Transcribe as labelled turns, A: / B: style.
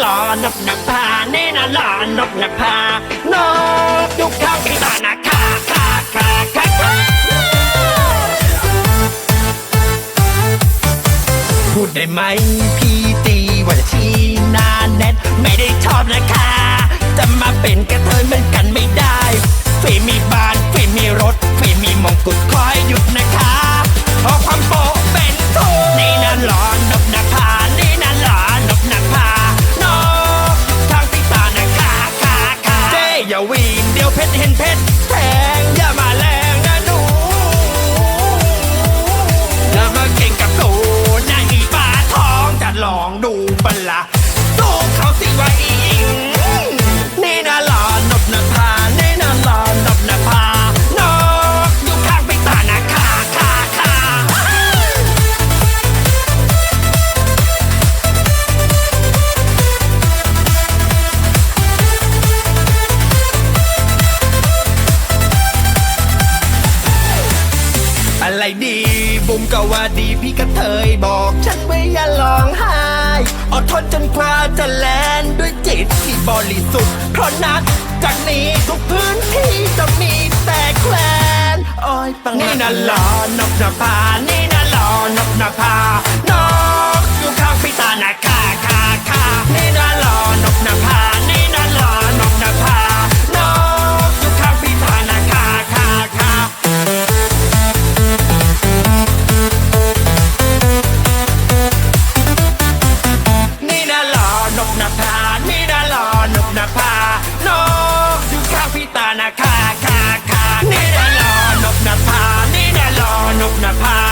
A: หลอนกนภานี่นะหลอนกนภานกยุคข้างพี่ตานะคาคาคาคาคาพูดได้ไหมพี่ ดี๋ยวเพชรเห็นเพชรแทงอย่ามาแรงนะหนูอย่ามาเก่งกับหนูนะอีปลาทองจะลองดูปะละสู้เขาสิว่าอิง อะไรดี บุมก็ว่าดีพี่กระเทยบอกฉันไว่อย่าร้องไห้อดทนจนกว่าจะแลนด้วยจิตที่บริสุทธิ์เพราะนักจากนี้ทุกพื้นที่จะมีแต่แคลนอ้ยปังนี่นะหลอนกนภานี่นะหลอนกนภานกอยู่ข้างพี่ตานะคาคาคาางพี่ตาคาคาคานี่นะหลอนกนภานี่นะหลอนกนภา